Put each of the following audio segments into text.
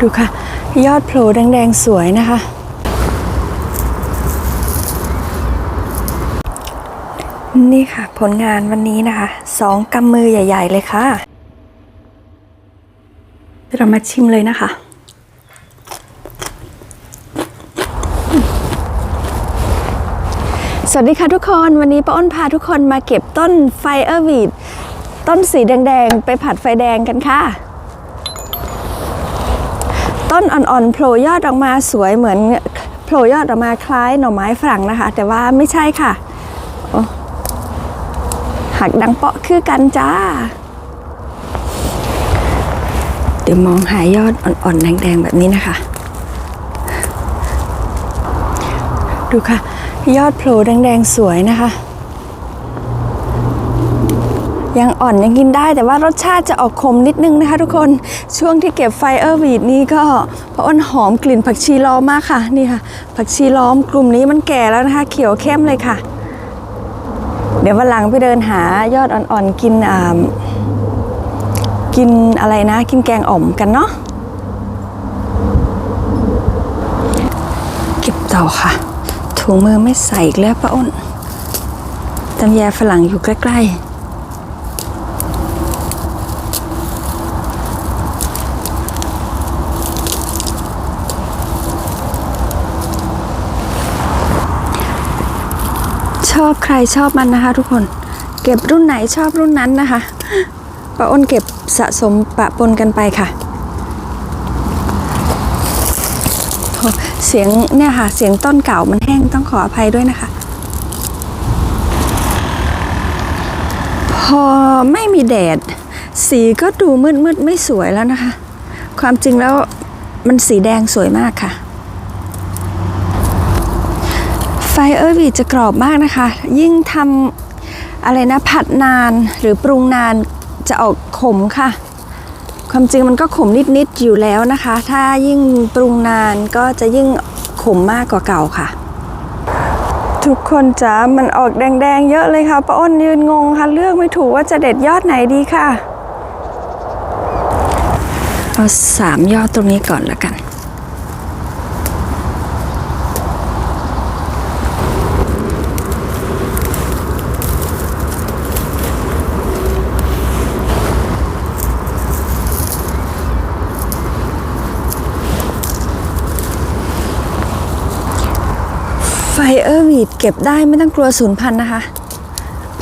ดูค่ะ ยอดโผล่แดงๆ สวยนะคะ นี่ค่ะ ผลงานวันนี้นะคะสองกำมือใหญ่ ๆ เลยค่ะ เรามาชิมเลยนะคะสวัสดีค่ะทุกคนวันนี้ป้าอ้นพาทุกคนมาเก็บต้นไฟเออร์วีดต้นสีแดง ๆ ไปผัดไฟแดงกันค่ะ ต้นอ่อนๆโผล่ยอดออกมาสวยเหมือนโผล่ยอดออกมาคล้ายหน่อไม้ฝรั่งนะคะ แต่ว่าไม่ใช่ค่ะหักดังเปาะคือกันจ้า เดี๋ยวมองหายอดอ่อนๆแดงๆแบบนี้นะคะ ดูค่ะ ยอดโผล่แดงๆสวยนะคะ ยังอ่อนยังกินได้แต่ว่ารสชาติจะออกขมนิดนึงนะคะ ทุกคนช่วงที่เก็บไฟเออร์วีดนี้ก็เพราะอ้นหอมกลิ่นผักชีล้อมมากค่ะนี่ค่ะ ผักชีล้อมกลุ่มนี้มันแก่แล้วนะคะ เขียวเข้มเลยค่ะ เดี๋ยววันหลังไปเดินหายอดอ่อนๆกินอ่ากินอะไรนะ กินแกงอ่อมกันเนาะเก็บเต่าค่ะ ถุงมือไม่ใส่อีกแล้วป้าอ้นตำแยฝรั่งอยู่ใกล้ ๆ อบใครชอบมันนะคะ ทุกคน เก็บรุ่นไหนชอบรุ่นนั้นนะคะป้าอ้นเก็บสะสมปะปนกันไปค่ะ เสียงเนี่ยค่ะ เสียงต้นเก่ามันแห้งต้องขออภัยด้วยนะคะ พอไม่มีแดด สีก็ดูมืดมืดไม่สวยแล้วนะคะ ความจริงแล้วมันสีแดงสวยมากค่ะ ไฟ เออร์วีจะกรอบมากนะคะ ยิ่งทำอะไรนะผัดนานหรือปรุงนานจะออกขมค่ะ ความจริงมันก็ขมนิดๆอยู่แล้วนะคะ ถ้ายิ่งปรุงนานก็จะยิ่งขมมากกว่าเก่าค่ะ ทุกคนจ๋ามันออกแดงๆเยอะเลยค่ะป้าอ้นยืนงงค่ะ เลือกไม่ถูกว่าจะเด็ดยอดไหนดีค่ะ เอาสามยอดตรงนี้ก่อนละกัน ไฟเออร์วีด เก็บได้ไม่ต้องกลัวสูญพันธุ์นะคะ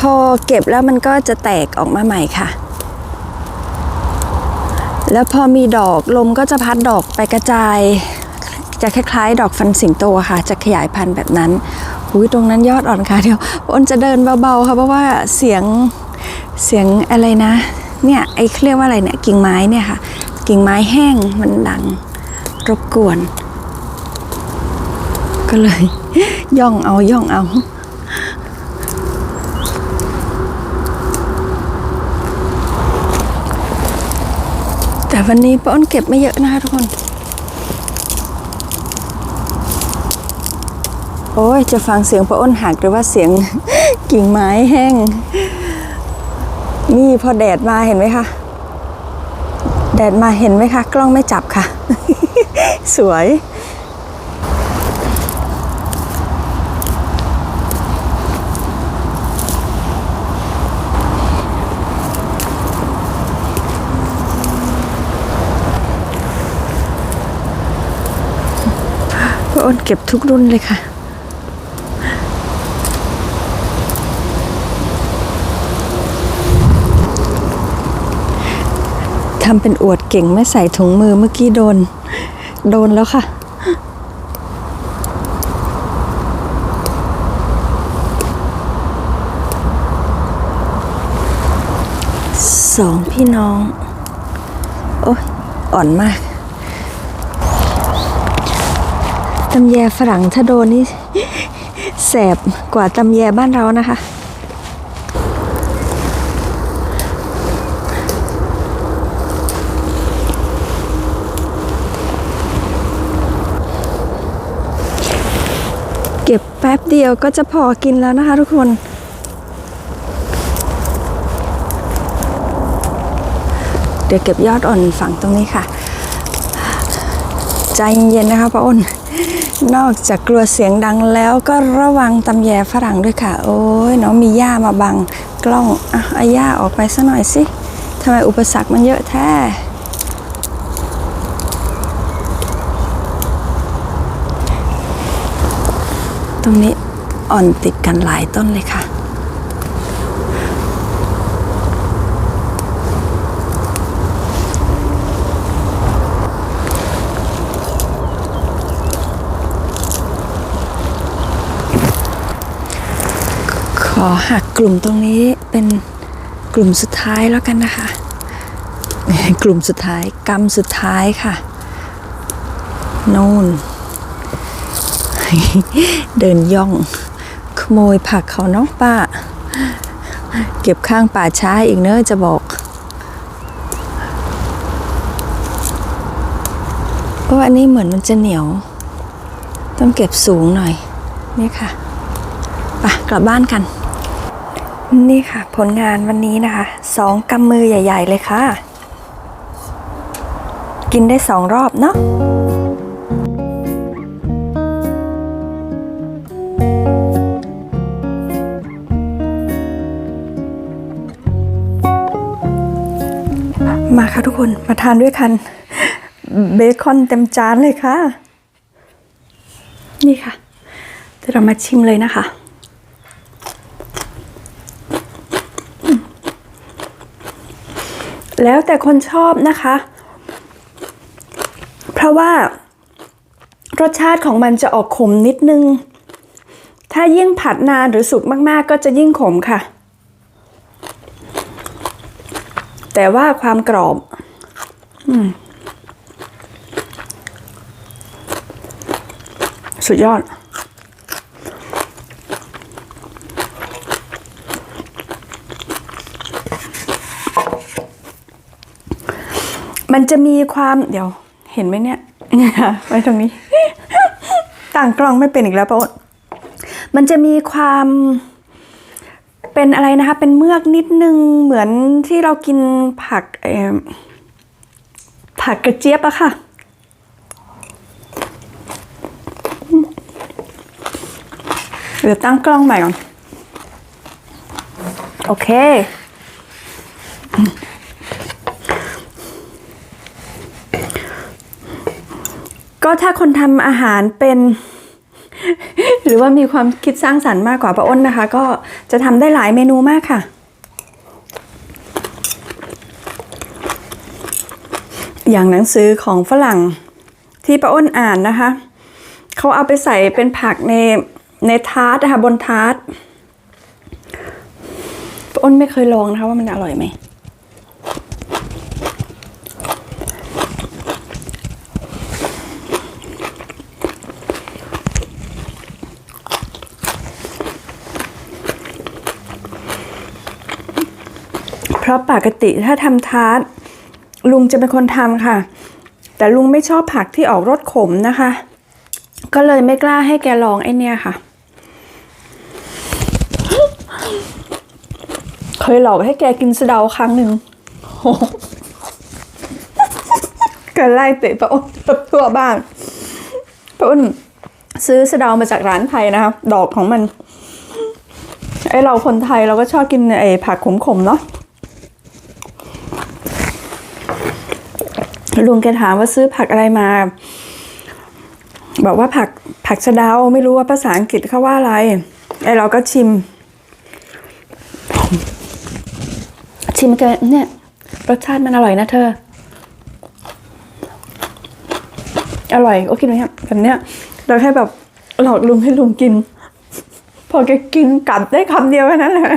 พอเก็บแล้วมันก็จะแตกออกมาใหม่ค่ะ แล้วพอมีดอกลมก็จะพัดดอกไปกระจาย จะคล้ายๆ ดอกฟันสิงโตค่ะ จะขยายพันธุ์แบบนั้นอุ้ยตรงนั้นยอดอ่อนค่ะเดี๋ยวอ้นจะเดินเบาๆค่ะเพราะว่าเสียงเสียงอะไรนะ เนี่ยไอ้เขาเรียกว่าอะไรเนี่ยกิ่งไม้เนี่ยค่ะ กิ่งไม้แห้งมันดังรบกวน ก็เลย ย่องเอาย่องเอา แต่วันนี้ป้อ้นเก็บไม่เยอะนะคะทุกคน โอ้ยจะฟังเสียงป้อ้นหักหรือว่าเสียงกิ่งไม้แห้ง นี่พอแดดมาเห็นไหมคะ แดดมาเห็นไหมคะ กล้องไม่จับค่ะ สวย ป้าอ้นเก็บทุกรุ่นเลยค่ะ ทำเป็นอวดเก่งไม่ใส่ถุงมือเมื่อกี้โดน โดนแล้วค่ะสองพี่น้อง โอ้ยอ่อนมาก ตำแยฝรั่งถ้าโดนนี่แสบกว่าตำแยบ้านเรานะคะ เก็บแป๊บเดียวก็จะพอกินแล้วนะคะทุกคนเดี๋ยวเก็บยอดอ่อนฝั่งตรงนี้ค่ะ ใจเย็นๆนะคะป้าอ้น นอกจากกลัวเสียงดังแล้วก็ระวังตำแยฝรั่งด้วยค่ะ โอ้ยน้องมีหญ้ามาบังกล้องอะอาหญ้าออกไปสักหน่อยสิทำไมอุปสรรคมันเยอะแท้ตรงนี้อ่อนติดกันหลายต้นเลยค่ะ อหักกลุ่มตรงนี้เป็นกลุ่มสุดท้ายแล้วกันนะคะ กลุ่มสุดท้ายกรรมสุดท้ายค่ะโน่น เดินย่อง ขโมยผักเขาเนาะป้า เก็บข้างป่าช้าอีกเนอะจะบอกเพราะว่าอันนี้เหมือนมันจะเหนียว ต้องเก็บสูงหน่อย นี่ค่ะ ไปกลับบ้านกัน นี่ค่ะ ผลงานวันนี้นะคะสองกำมือใหญ่ ๆ เลยค่ะ กินได้สองรอบเนาะมาค่ะทุกคนมาทานด้วยกันเบคอนเต็มจานเลยค่ะ นี่ค่ะเดี๋ยวเรามาชิมเลยนะคะ แล้วแต่คนชอบนะคะ เพราะว่ารสชาติของมันจะออกขมนิดนึง ถ้ายิ่งผัดนานหรือสุกมาก ๆ ก็จะยิ่งขมค่ะ แต่ว่าความกรอบอสุดยอด มันจะมีความเดี๋ยวเห็นไหมเนี่ยไว้ตรงนี้ ต่างกล้องไม่เป็นอีกแล้วปะอ้นมันจะมีความเป็นอะไรนะคะ เป็นเมือกนิดนึงเหมือนที่เรากินผักผักกระเจี๊ยบอะค่ะ เดี๋ยวตั้งกล้องใหม่ก่อน โอเค ก็ถ้าคนทำอาหารเป็น หรือว่ามีความคิดสร้างสรรค์มากกว่าป้าอ้นนะคะ ก็จะทำได้หลายเมนูมากค่ะ อย่างหนังสือของฝรั่งที่ป้าอ้นอ่านนะคะเขาเอาไปใส่เป็นผักในในทาร์ตนะคะบนทาร์ตป้าอ้นไม่เคยลองนะคะว่ามันอร่อยไหม ราะปกติถ้าทำทาร์ตลุงจะเป็นคนทำค่ะ แต่ลุงไม่ชอบผักที่ออกรสขมนะคะ ก็เลยไม่กล้าให้แกลองไอเนี่ยค่ะ เคยหลอกให้แกกินสะเดาครั้งหนึ่งโอ้โหแกไล่เตะป้าอ้นทั่วบ้านป้าอ้นซื้อสะเดามาจากร้านไทยนะคะดอกของมันไอเราคนไทยเราก็ชอบกินไอผักขมๆเนาะ ลุงแกถามว่าซื้อผักอะไรมา บอกว่าผักผักสะเดาไม่รู้ว่าภาษาอังกฤษเขาว่าอะไรไอเราก็ชิม ชิมกันเนี่ยรสชาติมันอร่อยนะเธอ อร่อยโอเคไหมครับแบบเนี้ย เราแค่แบบหลอกลุงให้ลุงกิน พอแกกินกลับได้คำเดียวแค่นั้นแหละ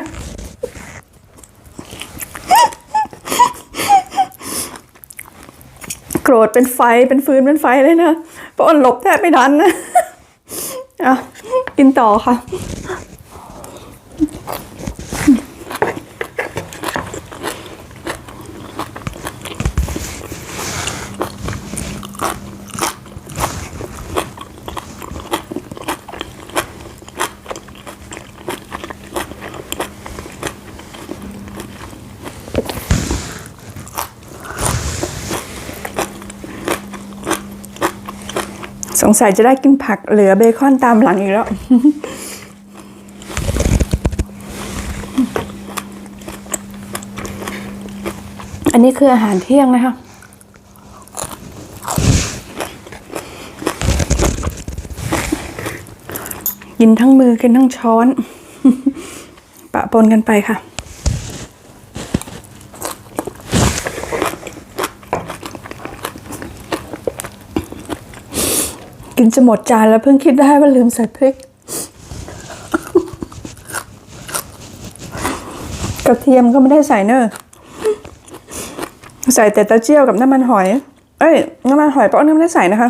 โก รธเป็นไฟเป็นฟืนเป็นไฟเลยนะเพราะอ้นหลบแทบไม่ทันนะอะกินต่อค่ะ สงสัยจะได้กินผักเหลือเบคอนตามหลังอีกแล้ว อันนี้คืออาหารเที่ยงนะคะกินทั้งมือกินทั้งช้อน ปะปนกันไปค่ะ กินจะหมดจานแล้วเพิ่งคิดได้ว่าลืมใส่พริก กระเทียมก็ไม่ได้ใส่เนอะใส่แต่เต้าเจี้ยวกับน้ำมันหอย เอ้ย น้ำมันหอยป้าอ้นก็ไม่ได้ใส่นะคะ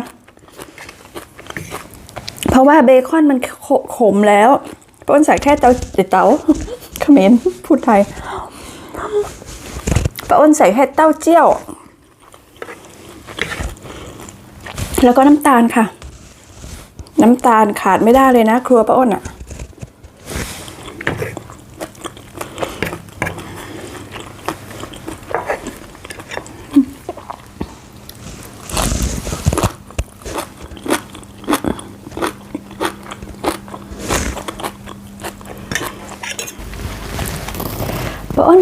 เพราะว่าเบคอนมันขมแล้วป้าอ้นใส่แค่เตาเตาเขมรพูดไทยป้าอ้นใส่แค่เต้าเจี้ยว แล้วก็น้ำตาลค่ะ น้ำตาลขาดไม่ได้เลยนะ ครัวป้าอ้นอะ่ะ